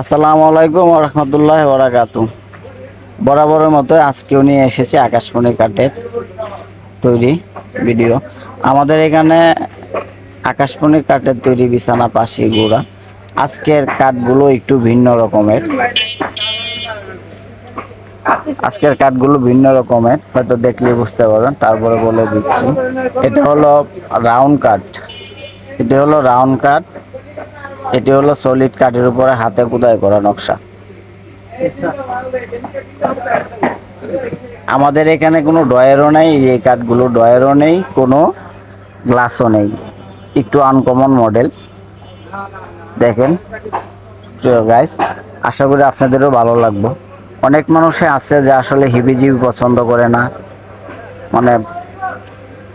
আসসালামু আলাইকুম রহমতুল্লাহ বরাকাতু বরাবরের মতো আজকেও নিয়ে এসেছি আকাশমণি কাঠের তৈরি ভিডিও। আমাদের এখানে আকাশমণি কাঠের তৈরি বিছানা, পাশি, গুঁড়া। আজকের কাঠগুলো একটু ভিন্ন রকমের। আজকের কাঠগুলো ভিন্ন রকমের, হয়তো দেখলে বুঝতে পারবেন, তারপরে বলে দিচ্ছি। এটা হলো রাউন্ড কাঠ। এটা হলো রাউন্ড কাঠ। এটি হলো সলিড কাঠের উপরে হাতে কুদাই করা নকশা। আমাদের এখানে কোনো ডয়ারও নেই, এই কাঠগুলো ডয়ারও নেই, কোনো গ্লাসও নেই। একটু আনকমন মডেল দেখেন গাইস আশা করি আপনাদেরও ভালো লাগবো। অনেক মানুষে আছে যে আসলে হিবিজিবি পছন্দ করে না। মানে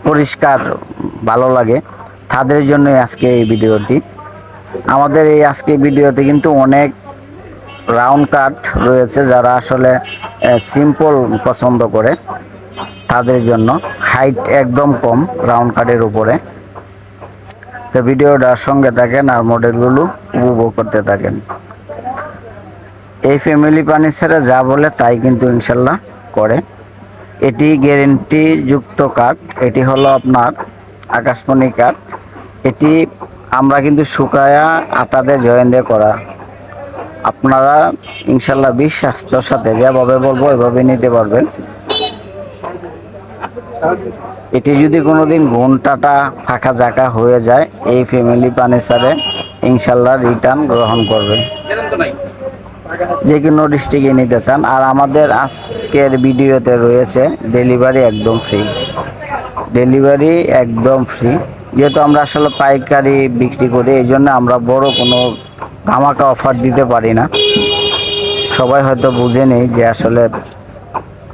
পরিষ্কার, ভালো লাগে। তাদের জন্যই আজকে এই ভিডিওটি। আমাদের এই আজকে ভিডিওতে কিন্তু অনেক রাউন্ড কাট রয়েছে যারা আসলে সিম্পল পছন্দ করে তাদের জন্য। হাইট একদম কম রাউন্ড কাটের উপরে। তো ভিডিওটার সঙ্গে থাকেন আর মডেলগুলো উপভোগ করতে থাকেন। এই ফ্যামিলি ফার্নিচারে যা বলে তাই কিন্তু ইনশাল্লাহ করে। এটি গ্যারেন্টি যুক্ত কাঠ এটি হলো আপনার আকাশমণি কাঠ এটি আমরা কিন্তু শুকায়া আটাতে জয়েন দিয়ে করা। আপনারা ইনশাল্লাহ বিশ্বাস্তর সাথে যেভাবে বলব এভাবে নিতে পারবেন। এটি যদি কোনো কোনোদিন ঘন্টাটা ফাঁকা জায়গা হয়ে যায়, এই ফ্যামিলি ফার্নিচারে ইনশাল্লাহ রিটার্ন গ্রহণ করবে যে কোনো ডিস্ট্রিক্টে নিতে চান, আর আমাদের আজকের ভিডিওতে রয়েছে ডেলিভারি একদম ফ্রি ডেলিভারি একদম ফ্রি যেহেতু আমরা আসলে পাইকারি বিক্রি করি, এই জন্য আমরা বড় কোনো ধামাকা অফার দিতে পারি না। সবাই হয়তো বুঝে নেই যে আসলে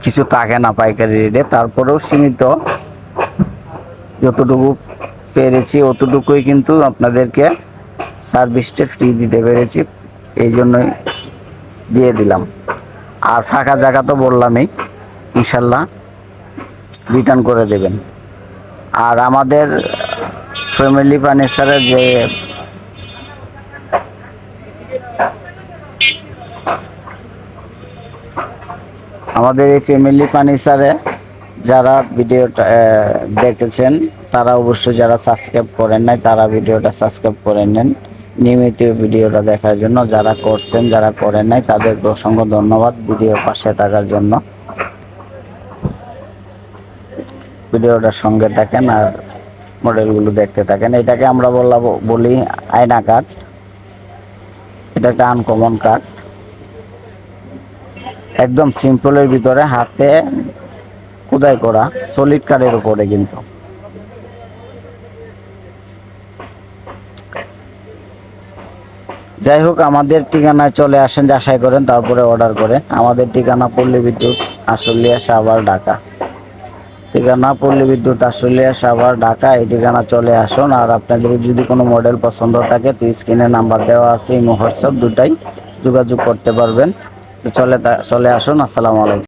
কিছু থাকে না পাইকারি রেটে তারপরেও সীমিত। যতটুকু পেরেছি অতটুকুই কিন্তু আপনাদেরকে সার্ভিসটা ফ্রি দিতে পেরেছি, এই জন্যই দিয়ে দিলাম। আর ফাঁকা জায়গা তো বললামই, ইনশাল্লাহ রিটার্ন করে দেবেন। আর আমাদের ফ্যামিলি ফার্নিচারের যে আমাদের এই ফ্যামিলি ফার্নিচারে যারা ভিডিওটা দেখেছেন, তারা অবশ্যই যারা সাবস্ক্রাইব করেন নাই, তারা ভিডিওটা সাবস্ক্রাইব করে নেন। নিয়মিত ভিডিওটা দেখার জন্য যারা করছেন, যারা করেন নাই তাদের অসংখ্য ধন্যবাদ ভিডিও পাশে থাকার জন্য। ভিডিওটার সঙ্গে থাকেন আর মডেলগুলো দেখতে থাকেন। এটাকে আমরা বললাম বলি আয়না কাঠ। এটা একটা আনকমন কাঠ। একদম সিম্পলের ভিতরে হাতে খোদাই করা সলিড কাঠের উপরে কিন্তু। যাই হোক, আমাদের ঠিকানায় চলে আসেন, যাচাই করেন, তারপরে অর্ডার করেন। আমাদের ঠিকানা পল্লী বিদ্যুৎ, আশুলিয়া, সাভার, ঢাকা। ঠিকানা পল্লী বিদ্যুৎ আশুলিয়া সাভার, ঢাকা, এই ঠিকানা চলে আসুন। আর আপনাদের যদি কোনো মডেল পছন্দ থাকে, তো স্ক্রিনে নাম্বার দেওয়া আছে, ইমো, হোয়াটসঅ্যাপ, দুটাই যোগাযোগ করতে পারবেন। তো চলে চলে আসুন, আসসালামু আলাইকুম।